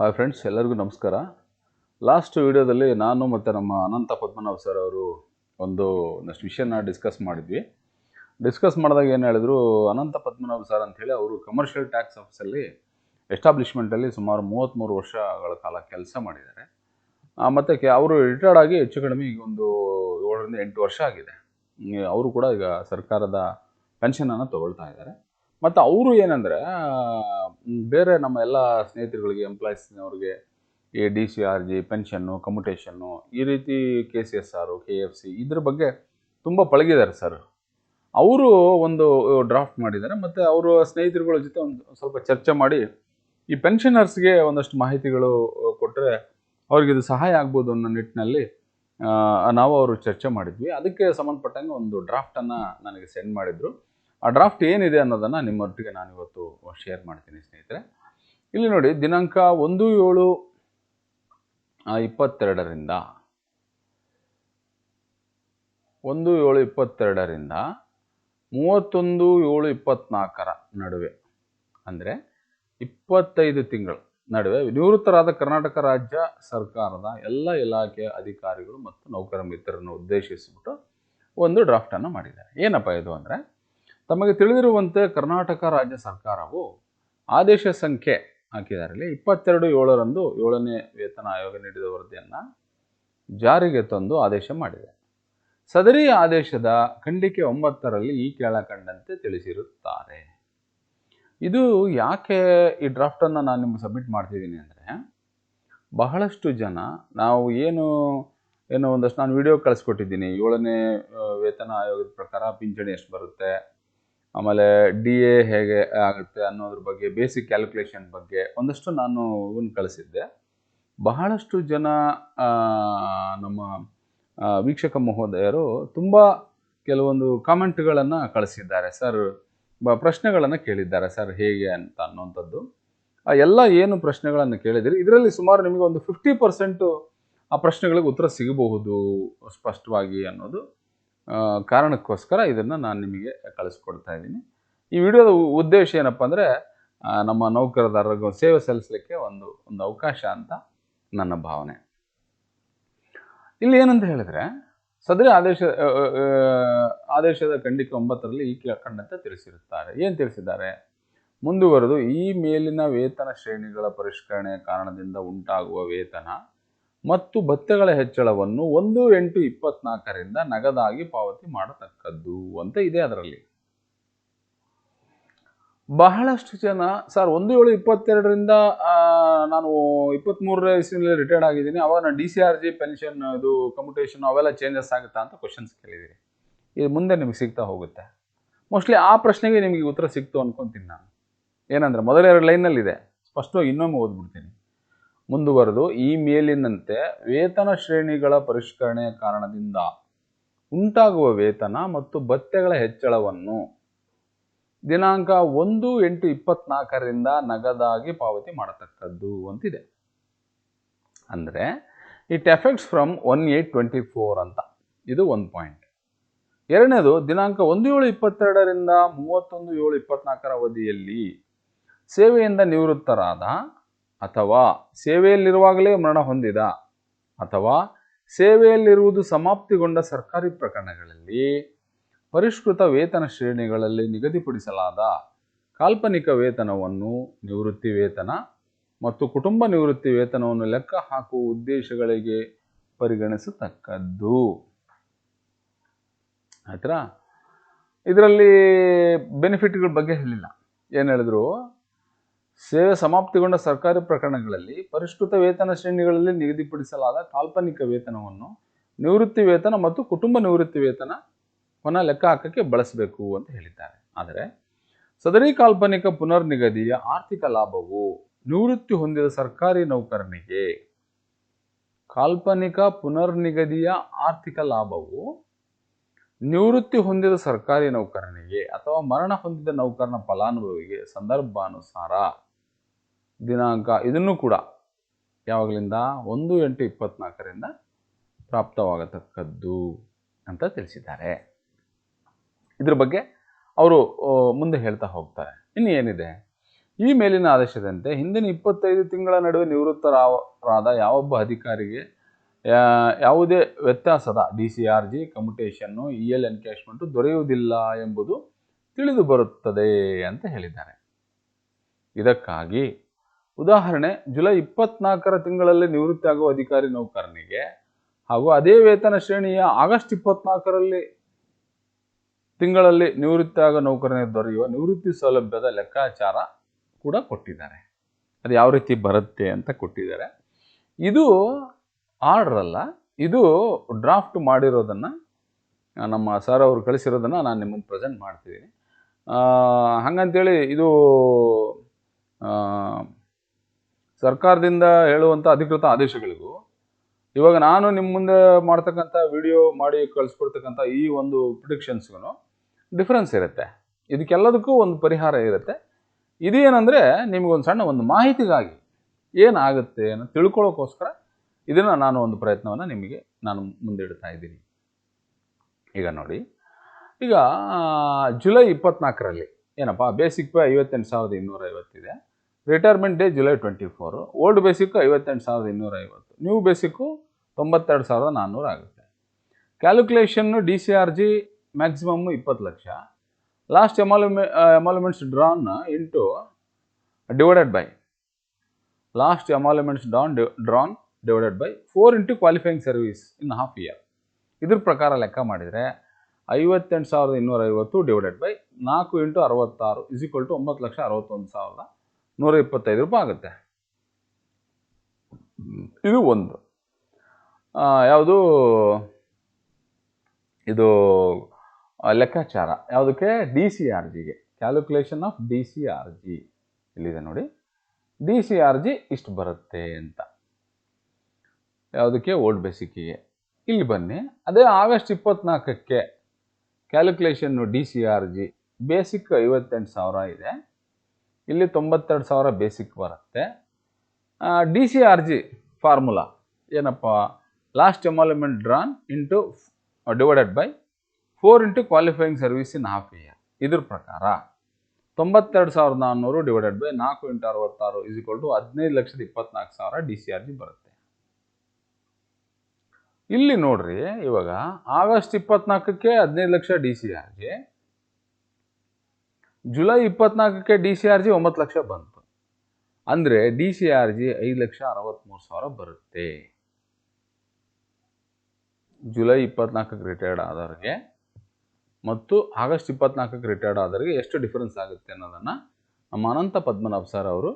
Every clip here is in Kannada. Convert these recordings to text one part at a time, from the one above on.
ಹಾಯ್ ಫ್ರೆಂಡ್ಸ್, ಎಲ್ಲರಿಗೂ ನಮಸ್ಕಾರ. ಲಾಸ್ಟ್ ವಿಡಿಯೋದಲ್ಲಿ ನಾನು ಮತ್ತು ನಮ್ಮ ಅನಂತ ಪದ್ಮನಾಭ್ ಸರ್ ಅವರು ಒಂದು ನೆಕ್ಸ್ಟ್ ವಿಷಯನ ಡಿಸ್ಕಸ್ ಮಾಡಿದ್ವಿ. ಡಿಸ್ಕಸ್ ಮಾಡಿದಾಗ ಏನು ಹೇಳಿದ್ರು, ಅನಂತ ಪದ್ಮನಾಭ್ ಸರ್ ಅಂಥೇಳಿ ಅವರು ಕಮರ್ಷಿಯಲ್ ಟ್ಯಾಕ್ಸ್ ಆಫೀಸಲ್ಲಿ ಎಸ್ಟಾಬ್ಲಿಷ್ಮೆಂಟಲ್ಲಿ ಸುಮಾರು ಮೂವತ್ತ್ಮೂರು ವರ್ಷಗಳ ಕಾಲ ಕೆಲಸ ಮಾಡಿದ್ದಾರೆ. ಮತ್ತು ಕೆ, ಅವರು ರಿಟೈರ್ಡ್ ಆಗಿ ಹೆಚ್ಚು ಕಡಿಮೆ ಈಗ ಒಂದು ಏಳರಿಂದ ಎಂಟು ವರ್ಷ ಆಗಿದೆ. ಅವರು ಕೂಡ ಈಗ ಸರ್ಕಾರದ ಪೆನ್ಷನನ್ನು ತಗೊಳ್ತಾ ಇದ್ದಾರೆ. ಮತ್ತು ಅವರು ಏನಂದರೆ ಬೇರೆ ನಮ್ಮ ಎಲ್ಲ ಸ್ನೇಹಿತರುಗಳಿಗೆ ಎಂಪ್ಲಾಯ್ಸ್ನವ್ರಿಗೆ ಈ D C R G pension commutation ಈ ರೀತಿ K C S R K F C ಇದ್ರ ಬಗ್ಗೆ ತುಂಬ ಪಳಗಿದ್ದಾರೆ ಸರ್ ಅವರು ಒಂದು ಡ್ರಾಫ್ಟ್ ಮಾಡಿದ್ದಾರೆ, ಮತ್ತು ಅವರು ಸ್ನೇಹಿತರುಗಳ ಜೊತೆ ಒಂದು ಸ್ವಲ್ಪ ಚರ್ಚೆ ಮಾಡಿ, ಈ ಪೆನ್ಷನರ್ಸ್ಗೆ ಒಂದಷ್ಟು ಮಾಹಿತಿಗಳು ಕೊಟ್ಟರೆ ಅವ್ರಿಗೆ ಇದು ಸಹಾಯ ಆಗ್ಬೋದು ಅನ್ನೋ ನಿಟ್ಟಿನಲ್ಲಿ ನಾವು ಅವರು ಚರ್ಚೆ ಮಾಡಿದ್ವಿ. ಅದಕ್ಕೆ ಸಂಬಂಧಪಟ್ಟಂಗೆ ಒಂದು ಡ್ರಾಫ್ಟನ್ನು ನನಗೆ ಸೆಂಡ್ ಮಾಡಿದರು. ಆ ಡ್ರಾಫ್ಟ್ ಏನಿದೆ ಅನ್ನೋದನ್ನು ನಿಮ್ಮೊಟ್ಟಿಗೆ ನಾನು ಇವತ್ತು ಶೇರ್ ಮಾಡ್ತೀನಿ, ಸ್ನೇಹಿತರೆ. ಇಲ್ಲಿ ನೋಡಿ, ದಿನಾಂಕ ಒಂದು ಏಳು ಇಪ್ಪತ್ತೆರಡರಿಂದ. ಒಂದು ಏಳು ಇಪ್ಪತ್ತೆರಡರಿಂದ ಮೂವತ್ತೊಂದು ಏಳು ಇಪ್ಪತ್ನಾಲ್ಕರ ನಡುವೆ, ಅಂದರೆ ಇಪ್ಪತ್ತೈದು ತಿಂಗಳು ನಡುವೆ ನಿವೃತ್ತರಾದ ಕರ್ನಾಟಕ ರಾಜ್ಯ ಸರ್ಕಾರದ ಎಲ್ಲ ಇಲಾಖೆಯ ಅಧಿಕಾರಿಗಳು ಮತ್ತು ನೌಕರ ಮಿತ್ರರನ್ನು ಉದ್ದೇಶಿಸಿಬಿಟ್ಟು ಒಂದು ಡ್ರಾಫ್ಟನ್ನು ಮಾಡಿದ್ದಾರೆ. ಏನಪ್ಪ ಇದು ಅಂದರೆ ತಮಗೆ ತಿಳಿದಿರುವಂತೆ ಕರ್ನಾಟಕ ರಾಜ್ಯ ಸರ್ಕಾರವು ಆದೇಶ ಸಂಖ್ಯೆ ಹಾಕಿದಾರಲ್ಲಿ ಇಪ್ಪತ್ತೆರಡು ಏಳರಂದು ಏಳನೇ ವೇತನ ಆಯೋಗ ನೀಡಿದ ವರದಿಯನ್ನು ಜಾರಿಗೆ ತಂದು ಆದೇಶ ಮಾಡಿದೆ. ಸದರಿ ಆದೇಶದ ಖಂಡಿಕೆ ಒಂಬತ್ತರಲ್ಲಿ ಈ ಕೆಳಕಂಡಂತೆ ತಿಳಿಸಿರುತ್ತಾರೆ. ಇದು ಯಾಕೆ ಈ ಡ್ರಾಫ್ಟನ್ನು ನಾನು ನಿಮ್ಗೆ ಸಬ್ಮಿಟ್ ಮಾಡ್ತಿದ್ದೀನಿ ಅಂದರೆ, ಬಹಳಷ್ಟು ಜನ ನಾವು ಏನು, ಏನೋ ಒಂದಷ್ಟು ನಾನು ವಿಡಿಯೋ ಕಳಿಸ್ಕೊಟ್ಟಿದ್ದೀನಿ. ಏಳನೇ ವೇತನ ಆಯೋಗದ ಪ್ರಕಾರ ಪಿಂಚಣಿ ಎಷ್ಟು ಬರುತ್ತೆ ಆಮೇಲೆ ಡಿ ಎ ಹೇಗೆ ಆಗುತ್ತೆ ಅನ್ನೋದ್ರ ಬಗ್ಗೆ ಬೇಸಿಕ್ ಕ್ಯಾಲ್ಕುಲೇಷನ್ ಬಗ್ಗೆ ಒಂದಷ್ಟು ನಾನು ಇವನ್ನು ಕಳಿಸಿದ್ದೆ. ಬಹಳಷ್ಟು ಜನ ನಮ್ಮ ವೀಕ್ಷಕ ಮಹೋದಯರು ತುಂಬ ಕೆಲವೊಂದು ಕಾಮೆಂಟ್ಗಳನ್ನು ಕಳಿಸಿದ್ದಾರೆ. ಸರ್ ಬ, ಪ್ರಶ್ನೆಗಳನ್ನು ಕೇಳಿದ್ದಾರೆ. ಸರ್ ಹೇಗೆ ಅಂತ ಅನ್ನೋಂಥದ್ದು. ಎಲ್ಲ ಏನು ಪ್ರಶ್ನೆಗಳನ್ನು ಕೇಳಿದಿರಿ. ಇದರಲ್ಲಿ ಸುಮಾರು ನಿಮಗೆ ಒಂದು ಫಿಫ್ಟಿ ಪರ್ಸೆಂಟು ಆ ಪ್ರಶ್ನೆಗಳಿಗೆ ಉತ್ತರ ಸಿಗಬಹುದು ಸ್ಪಷ್ಟವಾಗಿ ಅನ್ನೋದು ಕಾರಣಕ್ಕೋಸ್ಕರ ಇದನ್ನು ನಾನು ನಿಮಗೆ ಕಳಿಸ್ಕೊಡ್ತಾ ಇದ್ದೀನಿ. ಈ ವಿಡಿಯೋದ ಉದ್ದೇಶ ಏನಪ್ಪ ಅಂದರೆ ನಮ್ಮ ನೌಕರದಾರರಿಗೆ ಸೇವೆ ಸಲ್ಲಿಸಲಿಕ್ಕೆ ಒಂದು ಒಂದು ಅವಕಾಶ ಅಂತ ನನ್ನ ಭಾವನೆ. ಇಲ್ಲಿ ಏನಂತ ಹೇಳಿದ್ರೆ, ಸದರಿ ಆದೇಶ ಆದೇಶದ ಖಂಡಿಕೆ ಒಂಬತ್ತರಲ್ಲಿ ಈ ಕಂಡಂತೆ ತಿಳಿಸಿರುತ್ತಾರೆ. ಏನು ತಿಳಿಸಿದ್ದಾರೆ? ಮುಂದುವರೆದು ಈ ಮೇಲಿನ ವೇತನ ಶ್ರೇಣಿಗಳ ಪರಿಷ್ಕರಣೆಯ ಕಾರಣದಿಂದ ಉಂಟಾಗುವ ವೇತನ ಮತ್ತು ಭತ್ಯಗಳ ಹೆಚ್ಚಳವನ್ನು ಒಂದು ಎಂಟು ಇಪ್ಪತ್ನಾಲ್ಕರಿಂದ ನಗದಾಗಿ ಪಾವತಿ ಮಾಡತಕ್ಕದ್ದು ಅಂತ ಇದೆ ಅದರಲ್ಲಿ. ಬಹಳಷ್ಟು ಜನ, ಸರ್, ಒಂದು ಏಳು ಇಪ್ಪತ್ತೆರಡರಿಂದ ನಾನು ಇಪ್ಪತ್ತ್ಮೂರನೇ ಇಸ್ವಿನಲ್ಲಿ ರಿಟೈರ್ಡ್ ಆಗಿದ್ದೀನಿ. ಅವಾಗ ನಾನು D C R G pension ಇದು ಕಮ್ಯುಟೇಷನ್ ಅವೆಲ್ಲ ಚೇಂಜಸ್ ಆಗುತ್ತಾ ಅಂತ ಕ್ವಶನ್ಸ್ ಕೇಳಿದ್ದೀನಿ. ಇದು ಮುಂದೆ ನಿಮಗೆ ಸಿಗ್ತಾ ಹೋಗುತ್ತೆ. ಮೋಸ್ಟ್ಲಿ ಆ ಪ್ರಶ್ನೆಗೆ ನಿಮಗೆ ಉತ್ತರ ಸಿಕ್ತು ಅನ್ಕೊಂತೀನಿ ನಾನು. ಏನಂದ್ರೆ ಮೊದಲೆರಡು ಲೈನಲ್ಲಿದೆ ಸ್ಪಷ್ಟವಾಗಿ ಇನ್ನೊಮ್ಮೆ ಓದ್ಬಿಡ್ತೀನಿ. ಮುಂದುವರೆದು ಈ ಮೇಲಿನಂತೆ ವೇತನ ಶ್ರೇಣಿಗಳ ಪರಿಷ್ಕರಣೆಯ ಕಾರಣದಿಂದ ಉಂಟಾಗುವ ವೇತನ ಮತ್ತು ಭತ್ಯೆಗಳ ಹೆಚ್ಚಳವನ್ನು ದಿನಾಂಕ ಒಂದು ಎಂಟು ಇಪ್ಪತ್ನಾಲ್ಕರಿಂದ ನಗದಾಗಿ ಪಾವತಿ ಮಾಡತಕ್ಕದ್ದು ಅಂತಿದೆ. ಅಂದರೆ it effects from one eight twenty four ಅಂತ. ಇದು ಒಂದು ಪಾಯಿಂಟ್ ಎರಡನೇದು, ದಿನಾಂಕ ಒಂದು ಏಳು ಇಪ್ಪತ್ತೆರಡರಿಂದ ಮೂವತ್ತೊಂದು ಏಳು ಇಪ್ಪತ್ನಾಲ್ಕರ ಅವಧಿಯಲ್ಲಿ ಸೇವೆಯಿಂದ ನಿವೃತ್ತರಾದ ಅಥವಾ ಸೇವೆಯಲ್ಲಿರುವಾಗಲೇ ಮರಣ ಹೊಂದಿದ ಅಥವಾ ಸೇವೆಯಲ್ಲಿರುವುದು ಸಮಾಪ್ತಿಗೊಂಡ ಸರ್ಕಾರಿ ಪ್ರಕರಣಗಳಲ್ಲಿ ಪರಿಷ್ಕೃತ ವೇತನ ಶ್ರೇಣಿಗಳಲ್ಲಿ ನಿಗದಿಪಡಿಸಲಾದ ಕಾಲ್ಪನಿಕ ವೇತನವನ್ನು ನಿವೃತ್ತಿ ವೇತನ ಮತ್ತು ಕುಟುಂಬ ನಿವೃತ್ತಿ ವೇತನವನ್ನು ಲೆಕ್ಕ ಹಾಕುವ ಉದ್ದೇಶಗಳಿಗೆ ಪರಿಗಣಿಸತಕ್ಕದ್ದು. ಆಯ್ತಾ ಇದರಲ್ಲಿ ಬೆನಿಫಿಟ್ಗಳ ಬಗ್ಗೆ ಹೇಳಿಲ್ಲ. ಏನು ಹೇಳಿದ್ರು? ಸೇವೆ ಸಮಾಪ್ತಿಗೊಂಡ ಸರ್ಕಾರಿ ಪ್ರಕರಣಗಳಲ್ಲಿ ಪರಿಷ್ಕೃತ ವೇತನ ಶ್ರೇಣಿಗಳಲ್ಲಿ ನಿಗದಿಪಡಿಸಲಾದ ಕಾಲ್ಪನಿಕ ವೇತನವನ್ನು ನಿವೃತ್ತಿ ವೇತನ ಮತ್ತು ಕುಟುಂಬ ನಿವೃತ್ತಿ ವೇತನವನ್ನು ಲೆಕ್ಕ ಹಾಕಕ್ಕೆ ಬಳಸಬೇಕು ಅಂತ ಹೇಳಿದ್ದಾರೆ. ಆದರೆ ಸದರಿ ಕಾಲ್ಪನಿಕ ಪುನರ್ನಿಗದಿಯ ಆರ್ಥಿಕ ಲಾಭವು ನಿವೃತ್ತಿ ಹೊಂದಿದ ಸರ್ಕಾರಿ ನೌಕರನಿಗೆ ಕಾಲ್ಪನಿಕ ಪುನರ್ನಿಗದಿಯ ಆರ್ಥಿಕ ಲಾಭವು ನಿವೃತ್ತಿ ಹೊಂದಿದ ಸರ್ಕಾರಿ ನೌಕರನಿಗೆ ಅಥವಾ ಮರಣ ಹೊಂದಿದ ನೌಕರನ ಫಲಾನುಭವಿಗೆ ಸಂದರ್ಭಾನುಸಾರ ದಿನಾಂಕ ಇದನ್ನು ಕೂಡ ಯಾವಾಗಲಿಂದ ಒಂದು ಎಂಟು ಇಪ್ಪತ್ನಾಲ್ಕರಿಂದ ಪ್ರಾಪ್ತವಾಗತಕ್ಕದ್ದು ಅಂತ ತಿಳಿಸಿದ್ದಾರೆ. ಇದ್ರ ಬಗ್ಗೆ ಅವರು ಮುಂದೆ ಹೇಳ್ತಾ ಹೋಗ್ತಾರೆ. ಇನ್ನು ಏನಿದೆ ಈ ಮೇಲಿನ ಆದೇಶದಂತೆ ಹಿಂದಿನ ಇಪ್ಪತ್ತೈದು ತಿಂಗಳ ನಡುವೆ ನಿವೃತ್ತರಾದ ಯಾವೊಬ್ಬ ಅಧಿಕಾರಿಗೆ ಯಾವುದೇ ವ್ಯತ್ಯಾಸದ D C R G commutation E L encashment ದೊರೆಯುವುದಿಲ್ಲ ಎಂಬುದು ತಿಳಿದು ಬರುತ್ತದೆ ಅಂತ ಹೇಳಿದ್ದಾರೆ. ಇದಕ್ಕಾಗಿ ಉದಾಹರಣೆ, ಜುಲೈ ಇಪ್ಪತ್ನಾಲ್ಕರ ತಿಂಗಳಲ್ಲಿ ನಿವೃತ್ತಿಯಾಗುವ ಅಧಿಕಾರಿ ನೌಕರನಿಗೆ ಹಾಗೂ ಅದೇ ವೇತನ ಶ್ರೇಣಿಯ ಆಗಸ್ಟ್ ಇಪ್ಪತ್ನಾಲ್ಕರಲ್ಲಿ ತಿಂಗಳಲ್ಲಿ ನಿವೃತ್ತಿಯಾಗುವ ನೌಕರನಿಗೆ ದೊರೆಯುವ ನಿವೃತ್ತಿ ಸೌಲಭ್ಯದ ಲೆಕ್ಕಾಚಾರ ಕೂಡ ಕೊಟ್ಟಿದ್ದಾರೆ. ಅದು ಯಾವ ರೀತಿ ಬರುತ್ತೆ ಅಂತ ಕೊಟ್ಟಿದ್ದಾರೆ. ಇದು ಆರ್ಡರ್ ಅಲ್ಲ, ಇದು ಡ್ರಾಫ್ಟ್ ಮಾಡಿರೋದನ್ನು, ನಮ್ಮ ಸರ್ ಅವರು ಕಳಿಸಿರೋದನ್ನು ನಾನು ನಿಮಗೆ ಪ್ರೆಸೆಂಟ್ ಮಾಡ್ತಿದ್ದೀನಿ. ಹಂಗಂತೇಳಿ ಇದು ಸರ್ಕಾರದಿಂದ ಹೇಳುವಂಥ ಅಧಿಕೃತ ಆದೇಶಗಳಿಗೂ ಇವಾಗ ನಾನು ನಿಮ್ಮ ಮುಂದೆ ಮಾಡ್ತಕ್ಕಂಥ ವಿಡಿಯೋ ಮಾಡಿ ಕಳಿಸ್ಕೊಡ್ತಕ್ಕಂಥ ಈ ಒಂದು ಪ್ರಿಡಿಕ್ಷನ್ಸ್ಗೂ ಡಿಫ್ರೆನ್ಸ್ ಇರುತ್ತೆ. ಇದಕ್ಕೆಲ್ಲದಕ್ಕೂ ಒಂದು ಪರಿಹಾರ ಇರುತ್ತೆ. ಇದೇನಂದರೆ ನಿಮಗೊಂದು ಸಣ್ಣ ಒಂದು ಮಾಹಿತಿಗಾಗಿ ಏನಾಗುತ್ತೆ ಅನ್ನೋ ತಿಳ್ಕೊಳ್ಳೋಕ್ಕೋಸ್ಕರ ಇದನ್ನು ನಾನು ಒಂದು ಪ್ರಯತ್ನವನ್ನು ನಿಮಗೆ ನಾನು ಮುಂದಿಡ್ತಾ ಇದ್ದೀನಿ. ಈಗ ನೋಡಿ. ಈಗ ಜುಲೈ ಇಪ್ಪತ್ನಾಲ್ಕರಲ್ಲಿ, ಏನಪ್ಪ, ಬೇಸಿಕ್ ಪೇ ಐವತ್ತೆಂಟು ಸಾವಿರದ ಇನ್ನೂರ ಐವತ್ತಿದೆ retirement day July twenty four old basic ಐವತ್ತೆಂಟು ಸಾವಿರದ ಇನ್ನೂರ ಐವತ್ತು ನ್ಯೂ ಬೇಸಿಕ್ಕು ತೊಂಬತ್ತೆರಡು ಸಾವಿರದ ನಾನ್ನೂರು ಆಗುತ್ತೆ. Calculation D C R G maximum ಇಪ್ಪತ್ತು lakh. Last ಎಮಾಲ್ಯುಮೆ emoluments drawn into divided by last emoluments drawn drawn divided by four into qualifying service in half year ಇದ್ರ ಪ್ರಕಾರ ಲೆಕ್ಕ ಮಾಡಿದರೆ ಐವತ್ತೆಂಟು ಸಾವಿರದ ಇನ್ನೂರ ಐವತ್ತು ಡಿವೈಡೆಡ್ ಬೈ ನಾಲ್ಕು ಇಂಟು ಅರವತ್ತಾರು ಇಸ್ ಈಕ್ವಲ್ ಟು ಒಂಬತ್ತು ಲಕ್ಷ ಅರವತ್ತೊಂದು ಸಾವಿರದ ನೂರ ಇಪ್ಪತ್ತೈದು ರೂಪಾಯಿ ಆಗುತ್ತೆ. ಇದು ಒಂದು. ಯಾವುದು? ಇದು ಲೆಕ್ಕಾಚಾರ. ಯಾವುದಕ್ಕೆ? ಡಿ ಸಿ ಆರ್ ಜಿಗೆ calculation of D C R G. ಇಲ್ಲಿದೆ ನೋಡಿ? ಡಿ ಸಿ ಆರ್ ಜಿ ಇಷ್ಟು ಬರುತ್ತೆ ಅಂತ. ಯಾವುದಕ್ಕೆ? ಓಲ್ಡ್ ಬೇಸಿಕ್ಕಿಗೆ ಇಲ್ಲಿ ಬನ್ನಿ. ಅದೇ August ಇಪ್ಪತ್ನಾಲ್ಕಕ್ಕೆ. Calculation D C R G. Basic ಐವತ್ತೆಂಟು ಸಾವಿರ ಇದೆ. ಇಲ್ಲಿ ತೊಂಬತ್ತೆರಡು ಸಾವಿರ ಬೇಸಿಕ್ ಬರುತ್ತೆ. D C R G formula ಏನಪ್ಪ? Last emolument drawn into divided by four into qualifying service in half year ಇದ್ರ ಪ್ರಕಾರ ತೊಂಬತ್ತೆರಡು ಸಾವಿರದ ನಾನ್ನೂರು ಡಿವೈಡೆಡ್ ಬೈ ನಾಲ್ಕು ಇಂಟು ಅರವತ್ತಾರು ಇಸ್ ಟು ಹದಿನೈದು ಲಕ್ಷದ ಇಪ್ಪತ್ನಾಲ್ಕು ಸಾವಿರ ಡಿ ಸಿ ಆರ್ ಜಿ ಬರುತ್ತೆ. ಇಲ್ಲಿ ನೋಡ್ರಿ ಇವಾಗ ಆಗಸ್ಟ್ ಇಪ್ಪತ್ನಾಲ್ಕಕ್ಕೆ ಹದಿನೈದು lakh D C R G July ಇಪ್ಪತ್ನಾಲ್ಕಕ್ಕೆ D C R G ಒಂಬತ್ತು ಲಕ್ಷ ಬಂತು. ಅಂದರೆ ಡಿ ಸಿ ಆರ್ ಜಿ ಐದು ಲಕ್ಷ ಅರವತ್ತ್ಮೂರು ಸಾವಿರ ಬರುತ್ತೆ. ಜುಲೈ ಇಪ್ಪತ್ನಾಲ್ಕಕ್ಕೆ ರಿಟೈರ್ಡ್ ಆದವ್ರಿಗೆ ಮತ್ತು ಆಗಸ್ಟ್ ಇಪ್ಪತ್ನಾಲ್ಕಕ್ಕೆ ರಿಟೈರ್ಡ್ ಆದವ್ರಿಗೆ ಎಷ್ಟು ಡಿಫರೆನ್ಸ್ ಆಗುತ್ತೆ ಅನ್ನೋದನ್ನು ನಮ್ಮ ಅನಂತ ಪದ್ಮನಾಭ ಸರ್ ಅವರು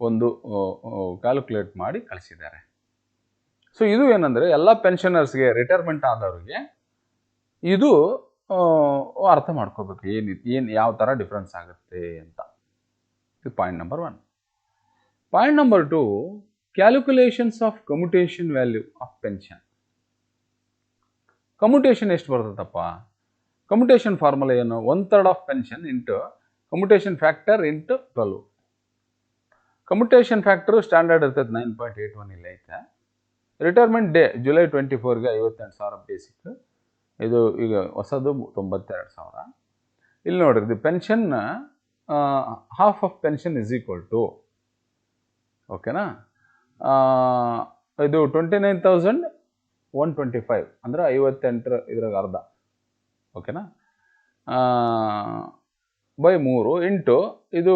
ಒಂದು ಕ್ಯಾಲ್ಕುಲೇಟ್ ಮಾಡಿ ಕಳಿಸಿದ್ದಾರೆ. ಸೊ ಇದು ಏನಂದರೆ ಎಲ್ಲ ಪೆನ್ಷನರ್ಸ್ಗೆ ರಿಟೈರ್ಮೆಂಟ್ ಆದವ್ರಿಗೆ ಇದು ಅರ್ಥ ಮಾಡ್ಕೋಬೇಕು. ಏನು ಏನು ಯಾವ ಥರ ಡಿಫ್ರೆನ್ಸ್ ಆಗುತ್ತೆ ಅಂತ. ಇದು point number one point number two calculations of commutation value of pension commutation ಎಷ್ಟು ಬರ್ತದಪ್ಪ? ಕಮ್ಯುಟೇಷನ್ ಫಾರ್ಮುಲಾ ಏನು? One third of pension into commutation factor into twelve commutation factor standard ಇರ್ತದೆ ನೈನ್ ಪಾಯಿಂಟ್ ಏಯ್ಟ್ ಒನ್ ಇಲ್ಲ ಐತೆ. ರಿಟೈರ್ಮೆಂಟ್ ಡೇ ಜುಲೈ ಟ್ವೆಂಟಿ ಫೋರ್ಗೆ ಐವತ್ತೆಂಟು ಸಾವಿರ ಬೇಸಿಕ್ ಇದು ಈಗ ಹೊಸದು ತೊಂಬತ್ತೆರಡು ಸಾವಿರ. ಇಲ್ಲಿ ನೋಡ್ರಿ, ಇದು pension half of pension is equal to ಓಕೆನಾ ಇದು twenty nine thousand one twenty five ಅಂದರೆ ಐವತ್ತೆಂಟರ ಇದ್ರಾಗ ಅರ್ಧ ಓಕೆನಾ ಬೈ ಮೂರು ಇಂಟು ಇದು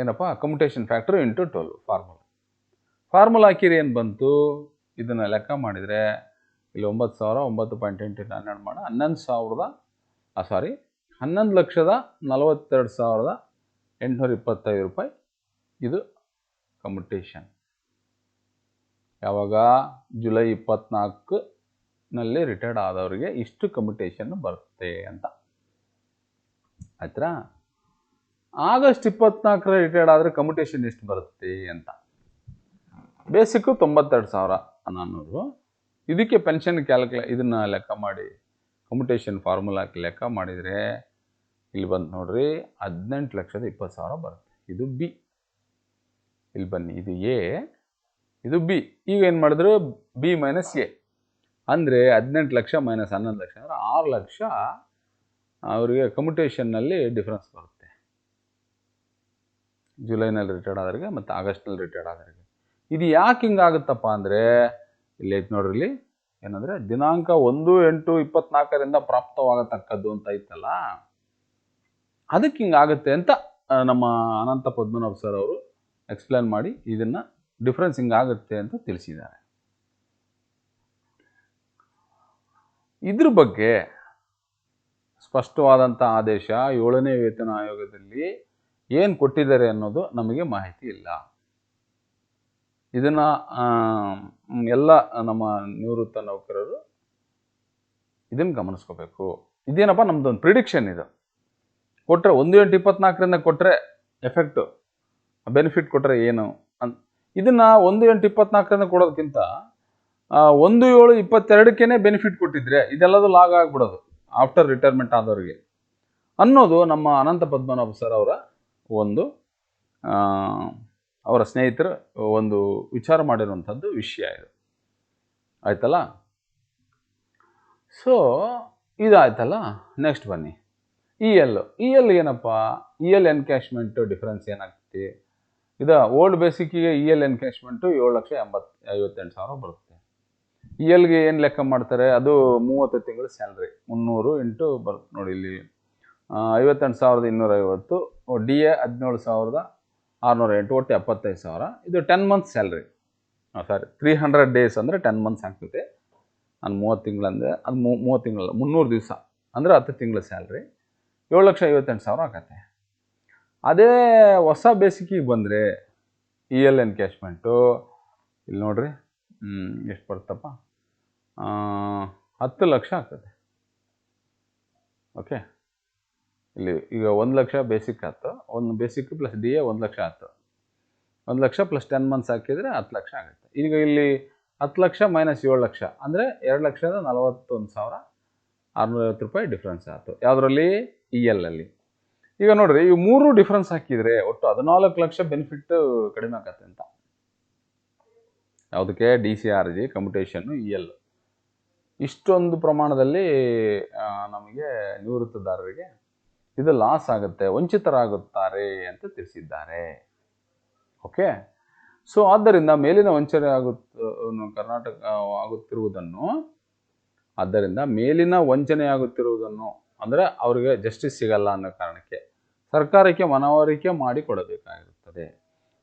ಏನಪ್ಪ? Commutation factor into twelve formula formula ಹಾಕಿರಿ ಏನು ಬಂತು? ಇದನ್ನು ಲೆಕ್ಕ ಮಾಡಿದರೆ ಇಲ್ಲಿ ಒಂಬತ್ತು ಸಾವಿರ, ಒಂಬತ್ತು ಪಾಯಿಂಟ್ ಎಂಟು ಹನ್ನೆರಡು ಮಾಡ. ಹನ್ನೊಂದು ಸಾವಿರದ ಸಾರಿ ಹನ್ನೊಂದು ಲಕ್ಷದ ನಲವತ್ತೆರಡು ಸಾವಿರದ ಎಂಟುನೂರ ಇಪ್ಪತ್ತೈದು ರೂಪಾಯಿ. ಇದು ಕಮ್ಯುಟೇಷನ್ ಯಾವಾಗ? ಜುಲೈ ಇಪ್ಪತ್ನಾಲ್ಕನಲ್ಲಿ ರಿಟೈರ್ಡ್ ಆದವರಿಗೆ ಇಷ್ಟು ಕಮ್ಯುಟೇಷನ್ ಬರುತ್ತೆ ಅಂತ. ಆಯ್ತಾ ಆಗಸ್ಟ್ ಇಪ್ಪತ್ನಾಲ್ಕರ ರಿಟೈರ್ಡ್ ಆದರೆ ಕಮ್ಯುಟೇಷನ್ ಎಷ್ಟು ಬರುತ್ತೆ ಅಂತ. ಬೇಸಿಕ್ಕು ತೊಂಬತ್ತೆರಡು ಸಾವಿರ ನಾನ್ನೂರು ಇದಕ್ಕೆ ಪೆನ್ಷನ್ ಕ್ಯಾಲ್ಕುಲೇ ಇದನ್ನು ಲೆಕ್ಕ ಮಾಡಿ ಕಂಪಿಟೇಷನ್ ಫಾರ್ಮುಲಾಕ್ಕೆ ಲೆಕ್ಕ ಮಾಡಿದರೆ, ಇಲ್ಲಿ ಬಂದು ನೋಡ್ರಿ, ಹದಿನೆಂಟು ಲಕ್ಷದ ಇಪ್ಪತ್ತು ಸಾವಿರ ಬರುತ್ತೆ. ಇದು ಬಿ ಇಲ್ಲಿ ಬನ್ನಿ, ಇದು ಎ ಇದು ಬಿ ಈಗ ಏನು ಮಾಡಿದ್ರು? ಬಿ ಮೈನಸ್ ಎ ಅಂದರೆ ಹದಿನೆಂಟು ಲಕ್ಷ ಮೈನಸ್ ಹನ್ನೊಂದು ಲಕ್ಷ ಅಂದರೆ ಆರು ಲಕ್ಷ ಅವರಿಗೆ ಕಮ್ಯುಟೇಷನ್ನಲ್ಲಿ ಡಿಫ್ರೆನ್ಸ್ ಬರುತ್ತೆ. ಜುಲೈನಲ್ಲಿ ರಿಟೈರ್ಡ್ ಆದವರಿಗೆ ಮತ್ತು ಆಗಸ್ಟ್ನಲ್ಲಿ ರಿಟೈರ್ಡ್ ಆದ್ರಿಗೆ ಇದು ಯಾಕೆ ಹಿಂಗಾಗುತ್ತಪ್ಪ ಅಂದರೆ ಇಲ್ಲಿ ಐತೆ ನೋಡ್ರಿ ಇಲ್ಲಿ. ಏನಂದರೆ ದಿನಾಂಕ ಒಂದು ಎಂಟು ಇಪ್ಪತ್ನಾಲ್ಕರಿಂದ ಪ್ರಾಪ್ತವಾಗತಕ್ಕದ್ದು ಅಂತ ಐತಲ್ಲ. ಅದಕ್ಕೆ ಹಿಂಗಾಗುತ್ತೆ ಅಂತ ನಮ್ಮ ಅನಂತ ಪದ್ಮನಾಭ ಸರ್ ಅವರು ಎಕ್ಸ್ಪ್ಲೇನ್ ಮಾಡಿ ಇದನ್ನು ಡಿಫ್ರೆನ್ಸ್ ಹಿಂಗಾಗುತ್ತೆ ಅಂತ ತಿಳಿಸಿದ್ದಾರೆ. ಇದ್ರ ಬಗ್ಗೆ ಸ್ಪಷ್ಟವಾದಂಥ ಆದೇಶ ಏಳನೇ ವೇತನ ಆಯೋಗದಲ್ಲಿ ಏನು ಕೊಟ್ಟಿದ್ದಾರೆ ಅನ್ನೋದು ನಮಗೆ ಮಾಹಿತಿ ಇಲ್ಲ. ಇದನ್ನು ಎಲ್ಲ ನಮ್ಮ ನಿವೃತ್ತ ನೌಕರರು ಇದನ್ನು ಗಮನಿಸ್ಕೋಬೇಕು. ಇದೇನಪ್ಪ ನಮ್ಮದೊಂದು ಪ್ರಿಡಿಕ್ಷನ್ ಇದು. ಕೊಟ್ಟರೆ ಒಂದು ಎಂಟು ಇಪ್ಪತ್ನಾಲ್ಕರಿಂದ ಕೊಟ್ಟರೆ ಎಫೆಕ್ಟು ಬೆನಿಫಿಟ್ ಕೊಟ್ಟರೆ ಏನು ಅಂತ ಇದನ್ನು ಒಂದು ಎಂಟು ಇಪ್ಪತ್ನಾಲ್ಕರಿಂದ ಕೊಡೋದಕ್ಕಿಂತ ಒಂದು ಏಳು ಇಪ್ಪತ್ತೆರಡಕ್ಕೇ ಬೆನಿಫಿಟ್ ಕೊಟ್ಟಿದ್ರೆ ಇದೆಲ್ಲದು ಲಾಗ್ ಆಗಿಬಿಡೋದು ಆಫ್ಟರ್ ರಿಟೈರ್ಮೆಂಟ್ ಆದವರಿಗೆ. ಅನ್ನೋದು ನಮ್ಮ ಅನಂತ ಪದ್ಮನಾಭ ಸರ್ ಅವರ ಒಂದು ಅವರ ಸ್ನೇಹಿತರು ಒಂದು ವಿಚಾರ ಮಾಡಿರುವಂಥದ್ದು ವಿಷಯ ಇದು. ಆಯ್ತಲ್ಲ? ಸೊ ಇದಾಯ್ತಲ್ಲ? ನೆಕ್ಸ್ಟ್ ಬನ್ನಿ. ಇ ಎಲ್ ಇ ಎಲ್ ಏನಪ್ಪ? ಇ ಎಲ್ ಎನ್ಕ್ಯಾಶ್ಮೆಂಟು ಡಿಫ್ರೆನ್ಸ್ ಏನಾಗ್ತೈತಿ? ಇದು ಓಲ್ಡ್ ಬೇಸಿಕ್ಕಿಗೆ ಇ ಎಲ್ ಎನ್ಕ್ಯಾಶ್ಮೆಂಟು ಏಳು ಲಕ್ಷ ಎಂಬತ್ತು ಐವತ್ತೆಂಟು ಸಾವಿರ ಬರುತ್ತೆ. ಇ ಎಲ್ಗೆ ಏನು ಲೆಕ್ಕ ಮಾಡ್ತಾರೆ? ಅದು ಮೂವತ್ತು ತಿಂಗಳು ಸ್ಯಾಲ್ರಿ ಮುನ್ನೂರು ಇಂಟು ಬರುತ್ತೆ ನೋಡಿ ಇಲ್ಲಿ ಐವತ್ತೆಂಟು ಸಾವಿರದ ಇನ್ನೂರೈವತ್ತು ಡಿ ಎ ಹದಿನೇಳು ಸಾವಿರದ ಆರುನೂರ ಎಂಟು ಒಟ್ಟು ಎಪ್ಪತ್ತೈದು ಸಾವಿರ. ಇದು ten months salary sorry three hundred days ಅಂದರೆ ಟೆನ್ ಮಂತ್ಸ್ ಆಗ್ತೈತೆ. ನಾನು ಮೂವತ್ತು ತಿಂಗಳಂದರೆ ಅದು ಮೂ, ಮೂವತ್ತು ತಿಂಗಳಲ್ಲ, ಮುನ್ನೂರು ದಿವಸ ಅಂದರೆ ಹತ್ತು ತಿಂಗಳ ಸ್ಯಾಲ್ರಿ ಏಳು ಲಕ್ಷ ಐವತ್ತೆಂಟು ಸಾವಿರ ಆಗತ್ತೆ. ಅದೇ ಹೊಸ ಬೇಸಿಕಿಗೆ ಬಂದರೆ ಇ ಎಲ್ ಎನ್ಕ್ಯಾಶ್ಮೆಂಟು ಇಲ್ಲಿ ನೋಡಿರಿ ಎಷ್ಟು ಬರ್ತಪ್ಪ? ಹತ್ತು ಲಕ್ಷ ಆಗ್ತದೆ ಓಕೆ ಇಲ್ಲಿ ಈಗ ಒಂದು ಲಕ್ಷ ಬೇಸಿಕ್ ಆಯ್ತು. ಒಂದು ಬೇಸಿಕ್ ಪ್ಲಸ್ ಡಿ ಎ ಒಂದು ಲಕ್ಷ ಆಯ್ತು. ಒಂದು ಲಕ್ಷ ಪ್ಲಸ್ ಟೆನ್ ಮಂತ್ಸ್ ಹಾಕಿದರೆ ಹತ್ತು ಲಕ್ಷ ಆಗುತ್ತೆ. ಈಗ ಇಲ್ಲಿ ಹತ್ತು ಲಕ್ಷ ಮೈನಸ್ ಏಳು ಲಕ್ಷ ಅಂದರೆ ಎರಡು ಲಕ್ಷದ ನಲವತ್ತೊಂದು ಸಾವಿರ ಆರುನೂರೈವತ್ತು ರೂಪಾಯಿ ಡಿಫ್ರೆನ್ಸ್ ಆಯಿತು. ಯಾವುದರಲ್ಲಿ? ಇ ಎಲ್ ಅಲ್ಲಿ. ಈಗ ನೋಡಿರಿ, ಈ ಮೂರು ಡಿಫ್ರೆನ್ಸ್ ಹಾಕಿದರೆ ಒಟ್ಟು ಹದಿನಾಲ್ಕು ಲಕ್ಷ ಬೆನಿಫಿಟ್ ಕಡಿಮೆ ಆಗತ್ತೆ ಅಂತ. ಯಾವುದಕ್ಕೆ? D C R G computation E L ಇಷ್ಟೊಂದು ಪ್ರಮಾಣದಲ್ಲಿ ನಮಗೆ ನಿವೃತ್ತದಾರರಿಗೆ ಇದು ಲಾಸ್ ಆಗುತ್ತೆ, ವಂಚಿತರಾಗುತ್ತಾರೆ ಅಂತ ತಿಳಿಸಿದ್ದಾರೆ. ಓಕೆ ಸೊ ಆದ್ದರಿಂದ ಮೇಲಿನ ವಂಚನೆ ಆಗುತ್ತ ಕರ್ನಾಟಕ ಆಗುತ್ತಿರುವುದನ್ನು, ಆದ್ದರಿಂದ ಮೇಲಿನ ವಂಚನೆ ಆಗುತ್ತಿರುವುದನ್ನು, ಅಂದರೆ ಅವರಿಗೆ ಜಸ್ಟಿಸ್ ಸಿಗಲ್ಲ ಅನ್ನೋ ಕಾರಣಕ್ಕೆ ಸರ್ಕಾರಕ್ಕೆ ಮನವರಿಕೆ ಮಾಡಿಕೊಡಬೇಕಾಗಿರುತ್ತದೆ.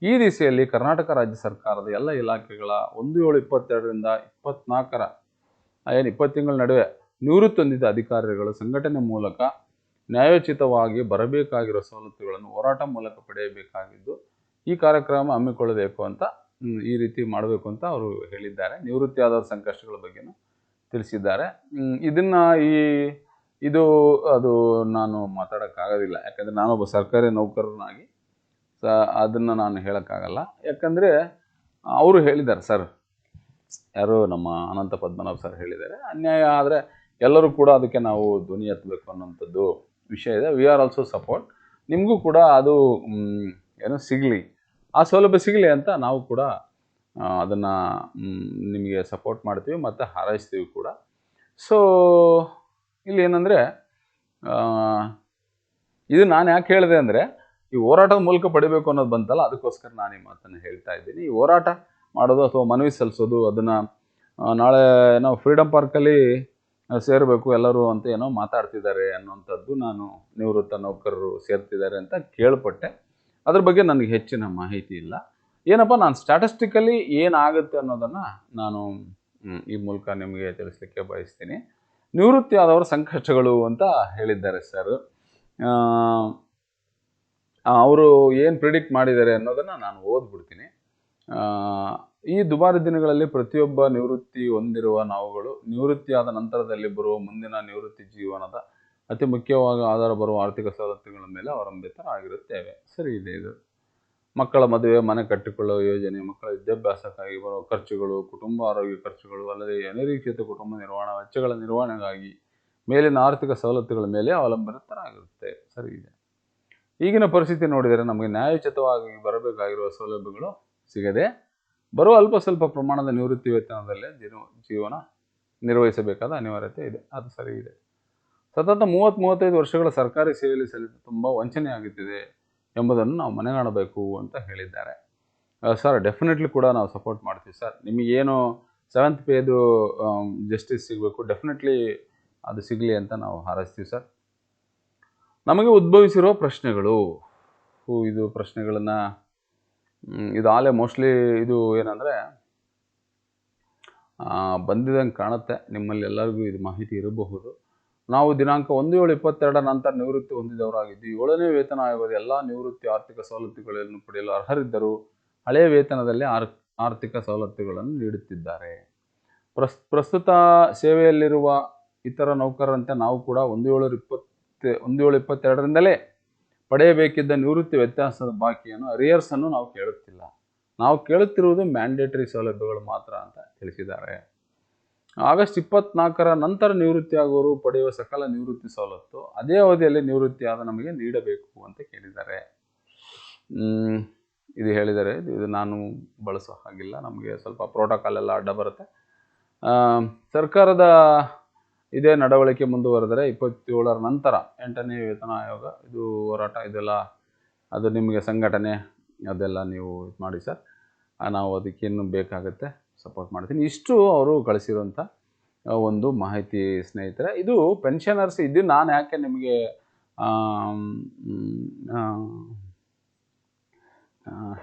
ಈ ದಿಸೆಯಲ್ಲಿ ಕರ್ನಾಟಕ ರಾಜ್ಯ ಸರ್ಕಾರದ ಎಲ್ಲ ಇಲಾಖೆಗಳ ಒಂದು ಏಳು ಇಪ್ಪತ್ತೆರಡರಿಂದ ಇಪ್ಪತ್ನಾಲ್ಕರ, ಏನು ಇಪ್ಪತ್ತು ತಿಂಗಳ ನಡುವೆ ನಿವೃತ್ತಿ ಹೊಂದಿದ ಅಧಿಕಾರಿಗಳು ಸಂಘಟನೆ ಮೂಲಕ ನ್ಯಾಯೋಚಿತವಾಗಿ ಬರಬೇಕಾಗಿರೋ ಸವಲತ್ತುಗಳನ್ನು ಹೋರಾಟ ಮೂಲಕ ಪಡೆಯಬೇಕಾಗಿದ್ದು ಈ ಕಾರ್ಯಕ್ರಮ ಹಮ್ಮಿಕೊಳ್ಳಬೇಕು ಅಂತ ಈ ರೀತಿ ಮಾಡಬೇಕು ಅಂತ ಅವರು ಹೇಳಿದ್ದಾರೆ. ನಿವೃತ್ತಿ ಆದವರ ಸಂಕಷ್ಟಗಳ ಬಗ್ಗೆನೂ ತಿಳಿಸಿದ್ದಾರೆ. ಇದನ್ನ ಈ, ಇದು, ಅದು ನಾನು ಮಾತಾಡೋಕ್ಕಾಗೋದಿಲ್ಲ. ಯಾಕಂದರೆ ನಾನೊಬ್ಬ ಸರ್ಕಾರಿ ನೌಕರನಾಗಿ ಸ ಅದನ್ನು ನಾನು ಹೇಳೋಕ್ಕಾಗಲ್ಲ. ಯಾಕಂದರೆ ಅವರು ಹೇಳಿದ್ದಾರೆ, ಸರ್, ಯಾರು ನಮ್ಮ ಅನಂತ ಪದ್ಮನಾಭ ಸರ್ ಹೇಳಿದ್ದಾರೆ. ಅನ್ಯಾಯ ಆದರೆ ಎಲ್ಲರೂ ಕೂಡ ಅದಕ್ಕೆ ನಾವು ಧ್ವನಿ ಎತ್ತಬೇಕು ಅನ್ನೋಂಥದ್ದು ವಿಷಯ ಇದೆ. ವಿ ಆರ್ ಆಲ್ಸೋ ಸಪೋರ್ಟ್ ನಿಮಗೂ ಕೂಡ ಅದು ಏನೋ ಸಿಗಲಿ. ಆ ಸೌಲಭ್ಯ ಸಿಗಲಿ ಅಂತ ನಾವು ಕೂಡ ಅದನ್ನು ನಿಮಗೆ ಸಪೋರ್ಟ್ ಮಾಡ್ತೀವಿ ಮತ್ತು ಹಾರೈಸ್ತೀವಿ ಕೂಡ. ಸೊ ಇಲ್ಲಿ ಏನಂದರೆ ಇದು ನಾನು ಯಾಕೆ ಹೇಳಿದೆ ಅಂದರೆ, ಈ ಹೋರಾಟದ ಮೂಲಕ ಪಡಿಬೇಕು ಅನ್ನೋದು ಬಂತಲ್ಲ, ಅದಕ್ಕೋಸ್ಕರ ನಾನು ಈ ಮಾತನ್ನು ಹೇಳ್ತಾ ಇದ್ದೀನಿ. ಈ ಹೋರಾಟ ಮಾಡೋದು ಅಥವಾ ಮನವಿ ಸಲ್ಲಿಸೋದು ಅದನ್ನು ನಾಳೆ ನಾವು ಫ್ರೀಡಮ್ ಪಾರ್ಕಲ್ಲಿ ಸೇರಬೇಕು, ಎಲ್ಲರೂ ಅಂತ ಏನೋ ಮಾತಾಡ್ತಿದ್ದಾರೆ ಅನ್ನುವಂಥದ್ದು ನಾನು ನಿವೃತ್ತ ನೌಕರರು ಸೇರ್ತಿದ್ದಾರೆ ಅಂತ ಕೇಳ್ಪಟ್ಟೆ. ಅದ್ರ ಬಗ್ಗೆ ನನಗೆ ಹೆಚ್ಚಿನ ಮಾಹಿತಿ ಇಲ್ಲ. ಏನಪ್ಪ, ನಾನು ಸ್ಟ್ಯಾಟಿಸ್ಟಿಕಲಿ ಏನಾಗುತ್ತೆ ಅನ್ನೋದನ್ನು ನಾನು ಈ ಮೂಲಕ ನಿಮಗೆ ತಿಳಿಸ್ಲಿಕ್ಕೆ ಬಯಸ್ತೀನಿ. ನಿವೃತ್ತಿ ಆದವರ ಸಂಕಷ್ಟಗಳು ಅಂತ ಹೇಳಿದ್ದಾರೆ ಸರ್. ಅವರು ಏನು ಪ್ರಿಡಿಕ್ಟ್ ಮಾಡಿದ್ದಾರೆ ಅನ್ನೋದನ್ನು ನಾನು ಓದ್ಬಿಡ್ತೀನಿ. ಈ ದುಬಾರಿ ದಿನಗಳಲ್ಲಿ ಪ್ರತಿಯೊಬ್ಬ ನಿವೃತ್ತಿ ಹೊಂದಿರುವ ನಾವುಗಳು ನಿವೃತ್ತಿಯಾದ ನಂತರದಲ್ಲಿ ಬರುವ ಮುಂದಿನ ನಿವೃತ್ತಿ ಜೀವನದ ಅತಿ ಮುಖ್ಯವಾಗಿ ಆಧಾರ ಬರುವ ಆರ್ಥಿಕ ಸವಲತ್ತುಗಳ ಮೇಲೆ ಅವಲಂಬಿತರಾಗಿರುತ್ತೇವೆ. ಸರಿ, ಇದೆ ಇದು. ಮಕ್ಕಳ ಮದುವೆ, ಮನೆ ಕಟ್ಟಿಕೊಳ್ಳುವ ಯೋಜನೆ, ಮಕ್ಕಳ ವಿದ್ಯಾಭ್ಯಾಸಕ್ಕಾಗಿ ಬರುವ ಖರ್ಚುಗಳು, ಕುಟುಂಬ ಆರೋಗ್ಯ ಖರ್ಚುಗಳು, ಅಲ್ಲದೆ ಅನಿರೀಕ್ಷಿತ ಕುಟುಂಬ ನಿರ್ವಹಣಾ, ವೆಚ್ಚಗಳ ನಿರ್ವಹಣೆಗಾಗಿ ಮೇಲಿನ ಆರ್ಥಿಕ ಸವಲತ್ತುಗಳ ಮೇಲೆ ಅವಲಂಬಿತರಾಗಿರುತ್ತೆ ಸರಿ, ಇದೆ. ಈಗಿನ ಪರಿಸ್ಥಿತಿ ನೋಡಿದರೆ ನಮಗೆ ನ್ಯಾಯೋಚಿತವಾಗಿ ಬರಬೇಕಾಗಿರುವ ಸೌಲಭ್ಯಗಳು ಸಿಗದೆ ಬರುವ ಅಲ್ಪ ಸ್ವಲ್ಪ ಪ್ರಮಾಣದ ನಿವೃತ್ತಿ ವೇತನದಲ್ಲೇ ಜೀವ, ಜೀವನ ನಿರ್ವಹಿಸಬೇಕಾದ ಅನಿವಾರ್ಯತೆ ಇದೆ. ಅದು ಸರಿ ಇದೆ. ಸತತ ಮೂವತ್ತು ಮೂವತ್ತೈದು ವರ್ಷಗಳ ಸರ್ಕಾರಿ ಸೇವೆಯಲ್ಲಿ ಸಲ್ಲಿಸಿ ತುಂಬ ವಂಚನೆ ಆಗುತ್ತಿದೆ ಎಂಬುದನ್ನು ನಾವು ಮನೆಗಾಣಬೇಕು ಅಂತ ಹೇಳಿದ್ದಾರೆ. ಸರ್ ಡೆಫಿನೆಟ್ಲಿ ಕೂಡ ನಾವು ಸಪೋರ್ಟ್ ಮಾಡ್ತೀವಿ ಸರ್ ನಿಮಗೇನು ಸೆವೆಂತ್ ಪೇದು ಜಸ್ಟಿಸ್ ಸಿಗಬೇಕು ಡೆಫಿನೆಟ್ಲಿ ಅದು ಸಿಗಲಿ ಅಂತ ನಾವು ಹಾರೈಸ್ತೀವಿ ಸರ್ ನಮಗೆ ಉದ್ಭವಿಸಿರೋ ಪ್ರಶ್ನೆಗಳು. ಇದು ಪ್ರಶ್ನೆಗಳನ್ನು ಇದು ಆಲೆ ಮೋಸ್ಟ್ಲಿ ಇದು ಏನಂದರೆ ಬಂದಿದಂಗೆ ಕಾಣುತ್ತೆ. ನಿಮ್ಮಲ್ಲಿ ಎಲ್ಲರಿಗೂ ಇದು ಮಾಹಿತಿ ಇರಬಹುದು. ನಾವು ದಿನಾಂಕ ಒಂದು ಏಳು ಇಪ್ಪತ್ತೆರಡರ ನಂತರ ನಿವೃತ್ತಿ ಹೊಂದಿದವರಾಗಿದ್ದು, ಏಳನೇ ವೇತನ ಆಯೋಗದ ಎಲ್ಲ ನಿವೃತ್ತಿ ಆರ್ಥಿಕ ಸವಲತ್ತುಗಳನ್ನು ಪಡೆಯಲು ಅರ್ಹರಿದ್ದರು ಹಳೆಯ ವೇತನದಲ್ಲಿ ಆರ್, ಆರ್ಥಿಕ ಸವಲತ್ತುಗಳನ್ನು ನೀಡುತ್ತಿದ್ದಾರೆ. ಪ್ರಸ್, ಪ್ರಸ್ತುತ ಸೇವೆಯಲ್ಲಿರುವ ಇತರ ನೌಕರರಂತೆ ನಾವು ಕೂಡ ಒಂದು ಏಳು ಇಪ್ಪತ್ತೆ ಒಂದು ಏಳು ಇಪ್ಪತ್ತೆರಡರಿಂದಲೇ ಪಡೆಯಬೇಕಿದ್ದ ನಿವೃತ್ತಿ ವ್ಯತ್ಯಾಸದ ಬಾಕಿಯನ್ನು ಅರಿಯರ್ಸನ್ನು ನಾವು ಕೇಳುತ್ತಿಲ್ಲ. ನಾವು ಕೇಳುತ್ತಿರುವುದು ಮ್ಯಾಂಡೇಟರಿ ಸೌಲಭ್ಯಗಳು ಮಾತ್ರ ಅಂತ ತಿಳಿಸಿದ್ದಾರೆ. ಆಗಸ್ಟ್ ಇಪ್ಪತ್ನಾಲ್ಕರ ನಂತರ ನಿವೃತ್ತಿಯಾಗುವವರು ಪಡೆಯುವ ಸಕಲ ನಿವೃತ್ತಿ ಸವಲತ್ತು ಅದೇ ಅವಧಿಯಲ್ಲಿ ನಿವೃತ್ತಿಯಾದ ನಮಗೆ ನೀಡಬೇಕು ಅಂತ ಕೇಳಿದ್ದಾರೆ. ಇದು ಹೇಳಿದರೆ ಇದು ನಾನು ಬಳಸೋ ಹಾಗಿಲ್ಲ. ನಮಗೆ ಸ್ವಲ್ಪ ಪ್ರೋಟೋಕಾಲ್ ಎಲ್ಲ ಅಡ್ಡ ಬರುತ್ತೆ. ಸರ್ಕಾರದ ಇದೇ ನಡವಳಿಕೆ ಮುಂದುವರೆದರೆ ಇಪ್ಪತ್ತೇಳರ ನಂತರ ಎಂಟನೇ ವೇತನ ಆಯೋಗ, ಇದು ಹೋರಾಟ, ಇದೆಲ್ಲ, ಅದು ನಿಮಗೆ ಸಂಘಟನೆ, ಅದೆಲ್ಲ ನೀವು ಇದು ಮಾಡಿ ಸರ್. ನಾವು ಅದಕ್ಕೇನು ಬೇಕಾಗುತ್ತೆ ಸಪೋರ್ಟ್ ಮಾಡ್ತೀನಿ. ಇಷ್ಟು ಅವರು ಕಳಿಸಿರುವಂಥ ಒಂದು ಮಾಹಿತಿ ಸ್ನೇಹಿತರೆ. ಇದು ಪೆನ್ಷನರ್ಸ್ ಇದು ನಾನು ಯಾಕೆ ನಿಮಗೆ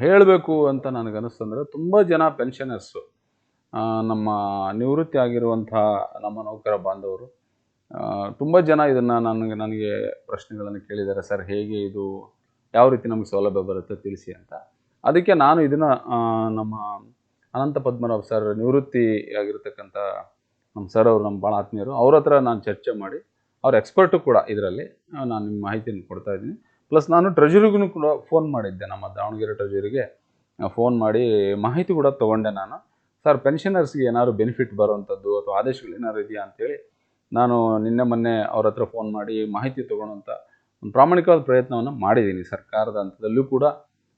ಹೇಳಬೇಕು ಅಂತ ನನಗನ್ನಿಸ್ತಂದ್ರೆ ತುಂಬ ಜನ ಪೆನ್ಷನರ್ಸು. ನಮ್ಮ ನಿವೃತ್ತಿ ಆಗಿರುವಂಥ ನಮ್ಮ ನೌಕರ ಬಾಂಧವರು ತುಂಬ ಜನ ಇದನ್ನು ನನಗೆ ನನಗೆ ಪ್ರಶ್ನೆಗಳನ್ನು ಕೇಳಿದ್ದಾರೆ, ಸರ್, ಹೇಗೆ ಇದು, ಯಾವ ರೀತಿ ನಮಗೆ ಸೌಲಭ್ಯ ಬರುತ್ತೆ, ತಿಳಿಸಿ ಅಂತ. ಅದಕ್ಕೆ ನಾನು ಇದನ್ನು ನಮ್ಮ ಅನಂತ ಪದ್ಮನಾಭ್ ಸರ್ ನಿವೃತ್ತಿ ಆಗಿರತಕ್ಕಂಥ ನಮ್ಮ ಸರ್ ಅವರು ನಮ್ಮ ಭಾಳ ಆತ್ಮೀಯರು, ಅವ್ರ ಹತ್ರ ನಾನು ಚರ್ಚೆ ಮಾಡಿ, ಅವ್ರ ಎಕ್ಸ್ಪರ್ಟು ಕೂಡ ಇದರಲ್ಲಿ ನಾನು ನಿಮ್ಮ ಮಾಹಿತಿಯನ್ನು ಕೊಡ್ತಾ ಇದ್ದೀನಿ. ಪ್ಲಸ್ ನಾನು ಟ್ರೆಜರಿಗೂ ಕೂಡ ಫೋನ್ ಮಾಡಿದ್ದೆ, ನಮ್ಮ ದಾವಣಗೆರೆ ಟ್ರೆಜರಿಗೆ ಫೋನ್ ಮಾಡಿ ಮಾಹಿತಿ ಕೂಡ ತೊಗೊಂಡೆ ನಾನು. ಸರ್ ಪೆನ್ಷನರ್ಸ್ಗೆ ಏನಾದ್ರು ಬೆನಿಫಿಟ್ ಬರುವಂಥದ್ದು ಅಥವಾ ಆದೇಶಗಳು ಏನಾದ್ರು ಇದೆಯಾ ಅಂತೇಳಿ ನಾನು ನಿನ್ನೆ ಮೊನ್ನೆ ಅವ್ರ ಹತ್ರ ಫೋನ್ ಮಾಡಿ ಮಾಹಿತಿ ತೊಗೊಳ್ಳೋಂಥ ಒಂದು ಪ್ರಾಮಾಣಿಕವಾದ ಪ್ರಯತ್ನವನ್ನು ಮಾಡಿದ್ದೀನಿ. ಸರ್ಕಾರದ ಹಂತದಲ್ಲೂ ಕೂಡ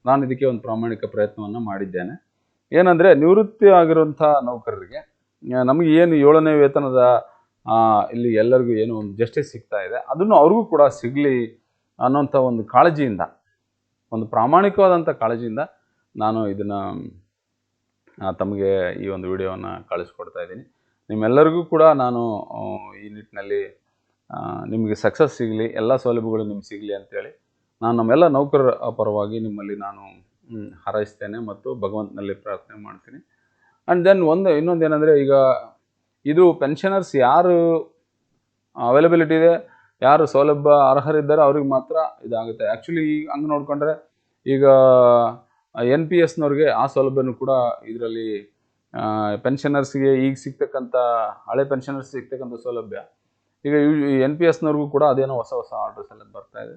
ನಾನು ಇದಕ್ಕೆ ಒಂದು ಪ್ರಾಮಾಣಿಕ ಪ್ರಯತ್ನವನ್ನು ಮಾಡಿದ್ದೇನೆ. ಏನಂದರೆ ನಿವೃತ್ತಿ ಆಗಿರುವಂಥ ನೌಕರರಿಗೆ ನಮಗೆ ಏನು ಏಳನೇ ವೇತನದ ಇಲ್ಲಿ ಎಲ್ಲರಿಗೂ ಏನು ಒಂದು ಜಸ್ಟಿಸ್ ಸಿಗ್ತಾ ಇದೆ, ಅದನ್ನು ಅವ್ರಿಗೂ ಕೂಡ ಸಿಗಲಿ ಅನ್ನೋಂಥ ಒಂದು ಕಾಳಜಿಯಿಂದ, ಒಂದು ಪ್ರಾಮಾಣಿಕವಾದಂಥ ಕಾಳಜಿಯಿಂದ ನಾನು ಇದನ್ನು ತಮಗೆ ಈ ಒಂದು ವಿಡಿಯೋವನ್ನು ಕಳಿಸ್ಕೊಡ್ತಾ ಇದ್ದೀನಿ. ನಿಮ್ಮೆಲ್ಲರಿಗೂ ಕೂಡ ನಾನು ಈ ನಿಟ್ಟಿನಲ್ಲಿ ನಿಮಗೆ ಸಕ್ಸಸ್ ಸಿಗಲಿ, ಎಲ್ಲ ಸೌಲಭ್ಯಗಳು ನಿಮ್ಗೆ ಸಿಗಲಿ ಅಂತೇಳಿ ನಾನು ನಮ್ಮೆಲ್ಲ ನೌಕರರ ಪರವಾಗಿ ನಿಮ್ಮಲ್ಲಿ ನಾನು ಹಾರೈಸ್ತೇನೆ ಮತ್ತು ಭಗವಂತನಲ್ಲಿ ಪ್ರಾರ್ಥನೆ ಮಾಡ್ತೀನಿ. ಆ್ಯಂಡ್ ದೆನ್ ಒಂದು, ಇನ್ನೊಂದು ಏನಂದರೆ ಈಗ ಇದು ಪೆನ್ಷನರ್ಸ್ ಯಾರು ಅವೈಲಬಿಲಿಟಿ ಇದೆ, ಯಾರು ಸೌಲಭ್ಯ ಅರ್ಹರಿದ್ದಾರೆ ಅವ್ರಿಗೆ ಮಾತ್ರ ಇದಾಗುತ್ತೆ. ಆ್ಯಕ್ಚುಲಿ ಈಗ ಹಂಗೆ ನೋಡಿಕೊಂಡ್ರೆ ಈಗ ಎನ್ ಪಿ ಎಸ್ನವ್ರಿಗೆ ಆ ಸೌಲಭ್ಯನೂ ಕೂಡ ಇದರಲ್ಲಿ ಪೆನ್ಷನರ್ಸ್ಗೆ ಈಗ ಸಿಗ್ತಕ್ಕಂಥ, ಹಳೆ ಪೆನ್ಷನರ್ಸ್ ಸಿಗ್ತಕ್ಕಂಥ ಸೌಲಭ್ಯ. ಈಗ ಎನ್ ಪಿ ಎಸ್ನವ್ರಿಗೂ ಕೂಡ ಅದೇನೋ ಹೊಸ ಹೊಸ ಆರ್ಡರ್ಸ್ ಎಲ್ಲ ಬರ್ತಾ ಇದೆ.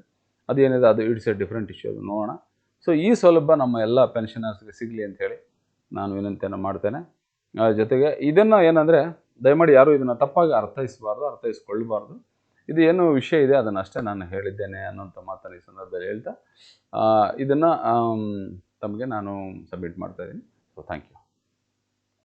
ಅದೇನಿದೆ, ಅದು ಇಟ್ಸ್ ಎ ಡಿಫ್ರೆಂಟ್ ಇಶ್ಯೂ ಅದು ನೋಡೋಣ. ಸೊ ಈ ಸೌಲಭ್ಯ ನಮ್ಮ ಎಲ್ಲ ಪೆನ್ಷನರ್ಸ್ಗೆ ಸಿಗಲಿ ಅಂತೇಳಿ ನಾನು ವಿನಂತಿಯನ್ನು ಮಾಡ್ತೇನೆ. ಜೊತೆಗೆ ಇದನ್ನು ಏನಂದರೆ, ದಯಮಾಡಿ ಯಾರು ಇದನ್ನು ತಪ್ಪಾಗಿ ಅರ್ಥೈಸಬಾರ್ದು, ಅರ್ಥೈಸ್ಕೊಳ್ಬಾರ್ದು. ಇದು ಏನು ವಿಷಯ ಇದೆ, ಅದನ್ನು ಅಷ್ಟೇ ನಾನು ಹೇಳಿದ್ದೇನೆ ಅನ್ನೋಂಥ ಮಾತನ್ನು ಈ ಸಂದರ್ಭದಲ್ಲಿ ಹೇಳ್ತಾ ಇದನ್ನು ತಮಗೆ ನಾನು ಸಬ್ಮಿಟ್ ಮಾಡ್ತಾ ಇದ್ದೀನಿ. So thank you